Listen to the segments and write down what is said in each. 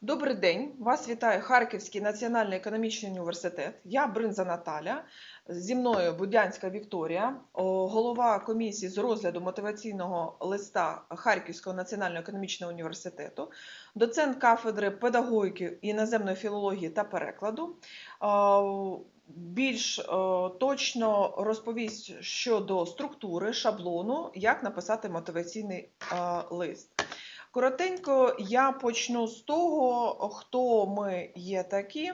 Добрий день, вас вітає Харківський національний економічний університет. Я Бринза Наталя. Зі мною Будянська Вікторія, голова комісії з розгляду мотиваційного листа Харківського національного економічного університету, доцент кафедри педагогіки іноземної філології та перекладу. Більш точно розповість щодо структури шаблону, як написати мотиваційний лист. Коротенько я почну з того, хто ми є такі.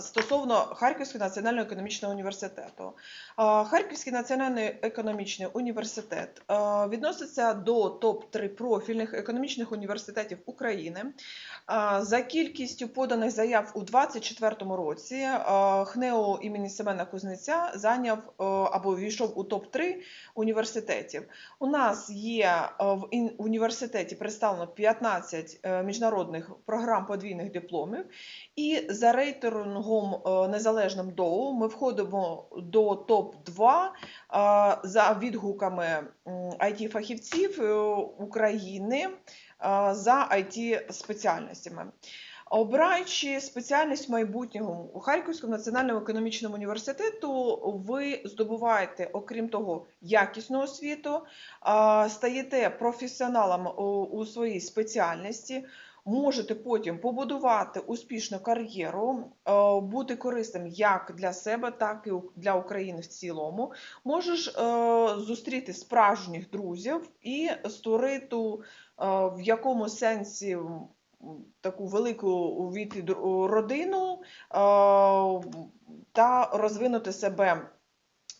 Стосовно Харківського національного економічного університету. Харківський національний економічний університет відноситься до топ-3 профільних економічних університетів України. За кількістю поданих заяв у 2024 році ХНЕУ імені Семена Кузнеця зайняв або війшов у топ-3 університетів. У нас є в університеті представлено 15 е, міжнародних програм подвійних дипломів, і за рейтингом е, незалежним ДОУ ми входимо до топ-2 е, за відгуками it фахівців України е, за it спеціальностями. Обираючи спеціальність майбутнього у Харківському національному економічному університету, ви здобуваєте, окрім того, якісну освіту, стаєте професіоналом у своїй спеціальності, можете потім побудувати успішну кар'єру, е, бути корисним як для себе, так і для України в цілому. Можеш е, зустріти справжніх друзів і створити е, в якому сенсі таку велику дру- родину та розвинути себе.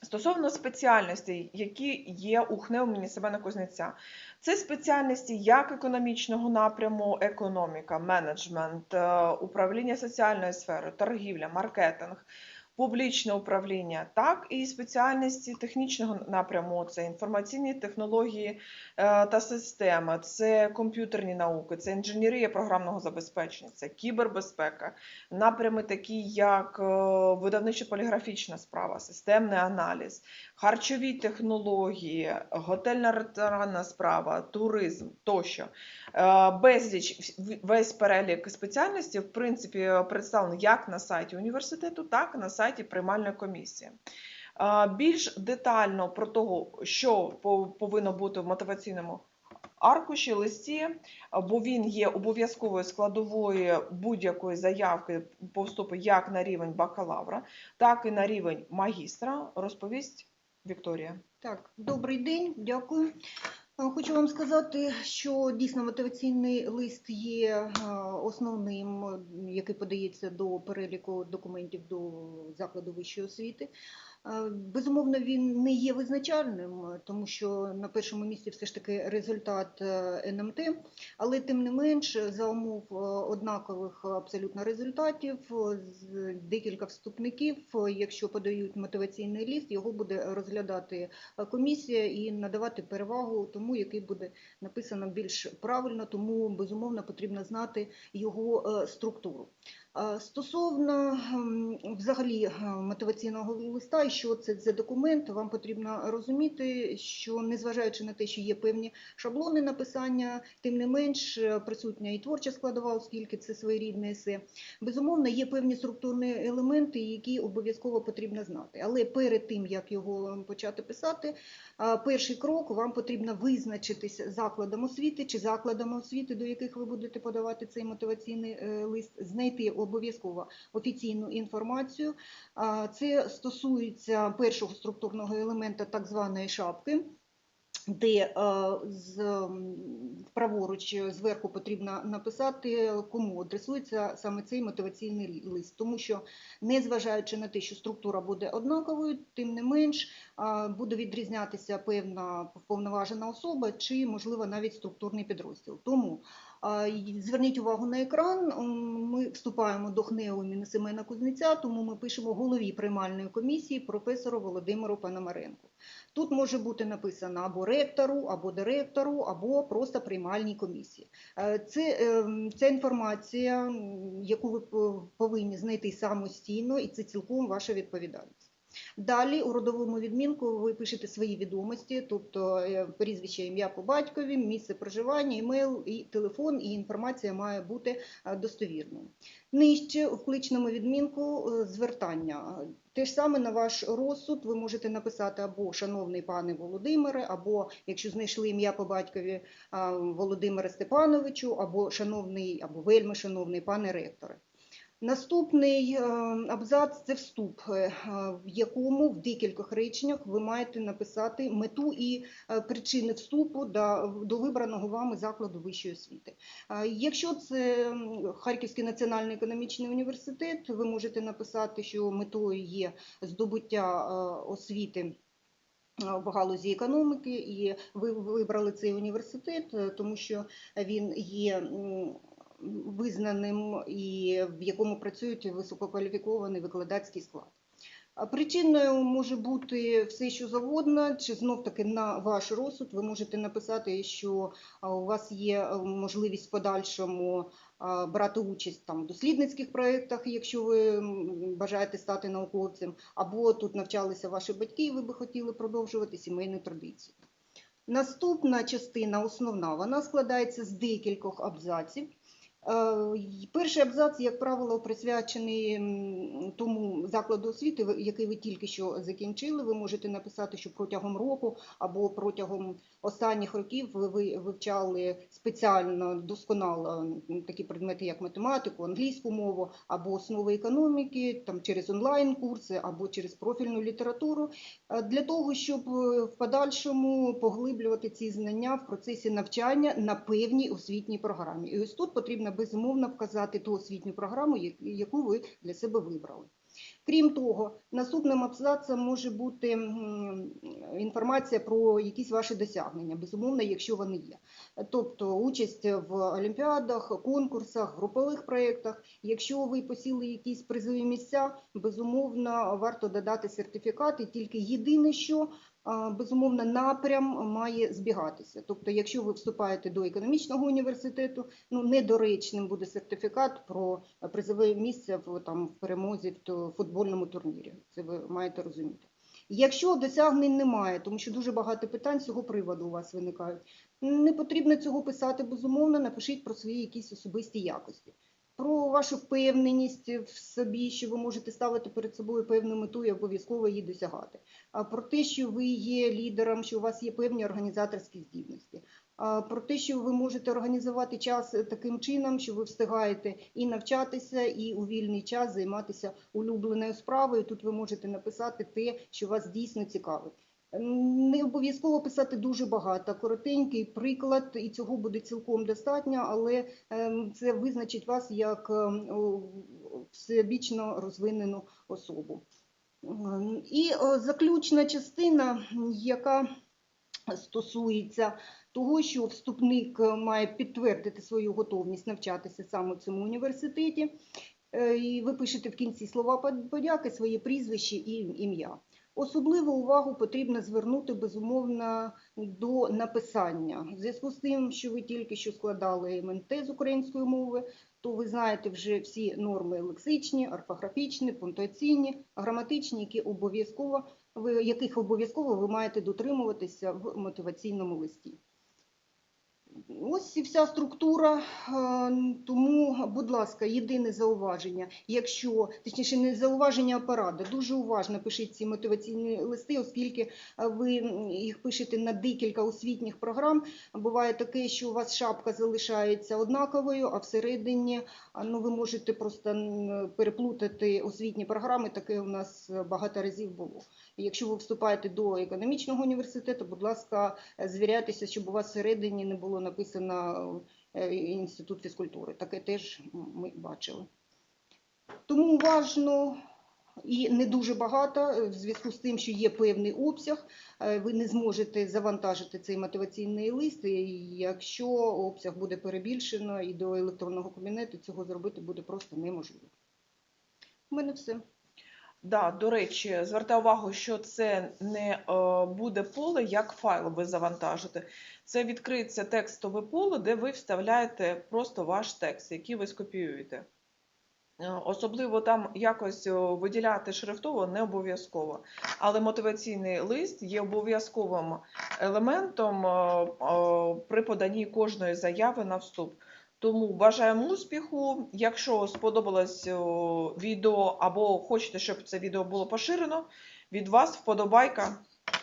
Стосовно спеціальностей, які є у ХНЕУ імені Семена Кузнеця, це спеціальності як економічного напряму, економіка, менеджмент, е, управління соціальною сферою, торгівля, маркетинг, публічне управління, так і спеціальності технічного напряму це інформаційні технології е, та системи, це комп'ютерні науки, це інженерія програмного забезпечення, це кібербезпека, напрями такі, як е, видавничо-поліграфічна справа, системний аналіз, харчові технології, готельна ресторанна справа, туризм тощо. Е, Безліч весь перелік спеціальностей, в принципі, представлений як на сайті університету, так і на сайті приймальної комісії. Е, Більш детально про того, що повинно бути в мотиваційному аркуші, листі, бо він є обов'язковою складовою будь-якої заявки по вступу як на рівень бакалавра, так і на рівень магістра, розповість Вікторія. Так, добрий день, дякую. Е, Хочу вам сказати, що дійсно мотиваційний лист є е, основним, е, який подається до переліку документів до закладу вищої освіти. Безумовно, він не є визначальним, тому що на першому місці все ж таки результат е, НМТ, але тим не менш, за умов е, однакових абсолютно результатів, е, декілька вступників, якщо подають мотиваційний ліст, його буде розглядати комісія і надавати перевагу тому, який буде написано більш правильно, тому безумовно потрібно знати його структуру. Стосовно взагалі мотиваційного листа, що це за документ, вам потрібно розуміти, що незважаючи на те, що є певні шаблони написання, тим не менш е, присутня і творча складова, оскільки це своєрідне есе. Безумовно, є певні структурні елементи, які обов'язково потрібно знати. Але перед тим, як його почати писати, Перший крок вам потрібно визначитись закладом освіти чи закладами освіти, до яких ви будете подавати цей мотиваційний е, лист, знайти обов'язково офіційну інформацію. Це стосується першого структурного елемента так званої шапки. Де е, з праворуч зверху потрібно написати, кому адресується саме цей мотиваційний лист, тому що незважаючи на те, що структура буде однаковою, тим не менш а, буде відрізнятися певна повноважена особа чи, можливо, навіть структурний підрозділ. Тому зверніть увагу на екран. Ми вступаємо до ХНЕУ імені Семена Кузнеця, тому ми пишемо голові приймальної комісії професору Володимиру Пономаренку. Тут може бути написано або ректору, або директору, або просто приймальній комісії. Е, Це, ем, ця інформація, яку ви по- повинні знайти самостійно, і це цілком ваша відповідальність. Далі у родовому відмінку ви пишете свої відомості, тобто е, прізвище, ім'я по батькові, місце проживання, імейл і телефон, і інформація має бути е, достовірною. Нижче у кличному відмінку е, звертання. Те ж саме на ваш розсуд ви можете написати або шановний пане Володимире, або якщо знайшли ім'я по батькові Володимире Степановичу, або шановний, або вельми шановний пане ректоре. Наступний е, абзац це вступ, е, в якому в декількох реченнях ви маєте написати мету і е, причини вступу до, вибраного вами закладу вищої освіти. Якщо це Харківський національний економічний університет, ви можете написати, що метою є здобуття освіти в галузі економіки, і ви вибрали цей університет, тому що він є визнаним і в якому працюють висококваліфікований викладацький склад. Причиною може бути все, що завгодно, чи знов таки на ваш розсуд ви можете написати, що у вас є е, можливість в подальшому брати участь там в дослідницьких проєктах, якщо ви бажаєте стати науковцем, або тут навчалися ваші батьки, і ви би хотіли продовжувати сімейну традицію. Наступна частина, основна, вона складається з декількох абзаців. Е, Перший абзац, як правило, присвячений тому закладу освіти, який ви тільки що закінчили. Ви можете написати, що протягом року або протягом останніх років ви ви вивчали спеціально досконало такі предмети, як математику, англійську мову, або основи економіки, там через онлайн-курси, або через профільну літературу, е, для того, щоб е, в подальшому поглиблювати ці знання в процесі навчання на певній освітній програмі. І ось тут потрібно безумовно вказати ту освітню програму, яку ви для себе вибрали. Крім того, наступним абзацем може бути інформація про якісь ваші досягнення, безумовно, якщо вони є. Тобто участь в олімпіадах, конкурсах, групових проєктах. Якщо ви посіли якісь призові місця, безумовно, варто додати сертифікати. Тільки єдине, що безумовно напрям має збігатися. Тобто, якщо ви вступаєте до економічного університету, ну недоречним буде сертифікат про призове місце в там в перемозі в футбольному турнірі. Це ви маєте розуміти. Якщо досягнень немає, тому що дуже багато питань з цього приводу у вас виникають, не потрібно цього писати безумовно. Напишіть про свої якісь особисті якості. Про вашу впевненість в собі, що ви можете ставити перед собою певну мету і обов'язково її досягати. Про те, що ви є лідером, що у вас є певні організаторські здібності. Про те, що ви можете організувати час таким чином, що ви встигаєте і навчатися, і у вільний час займатися улюбленою справою. Тут ви можете написати те, що вас дійсно цікавить. Не обов'язково писати дуже багато, коротенький приклад, і цього буде цілком достатньо, але ем, це визначить вас як ем, всебічно розвинену особу. Ем, І заключна частина, яка стосується того, що вступник е, має підтвердити свою готовність навчатися саме в цьому університеті. Е, І ви пишете в кінці слова подяки, своє прізвище і ім'я. Особливу увагу потрібно звернути безумовно до написання. В зв'язку з тим, що ви тільки що складали МНТ з української мови, то ви знаєте вже всі норми лексичні, орфографічні, пунктуаційні, граматичні, які обов'язково ви яких обов'язково ви маєте дотримуватися в мотиваційному листі. Ось і вся структура. е, Тому, будь ласка, єдине зауваження. Якщо точніше не зауваження, а порада, дуже уважно пишіть ці мотиваційні листи, оскільки е, ви їх пишете на декілька освітніх програм. Буває таке, що у вас шапка залишається однаковою, а всередині ну, ви можете просто переплутати освітні програми. Таке у нас багато разів було. Якщо ви вступаєте до економічного університету, будь ласка, е, звіряйтеся, щоб у вас всередині не було написано е, інститут фізкультури. Таке теж ми бачили. Тому уважно і не дуже багато, е, в зв'язку з тим, що є певний обсяг, е, ви не зможете завантажити цей мотиваційний лист, і якщо обсяг буде перебільшено і до електронного кабінету цього зробити буде просто неможливо. У мене все. Да, до речі, звертаю увагу, що це не е, буде поле, як файл ви завантажите. Це відкриється текстове поле, де ви вставляєте просто ваш текст, який ви скопіюєте. Е, Особливо там якось виділяти шрифтово не обов'язково. Але мотиваційний лист є обов'язковим елементом е, е, при поданні кожної заяви на вступ. Тому бажаємо успіху. Якщо сподобалось відео або хочете, щоб це відео було поширено, від вас вподобайка.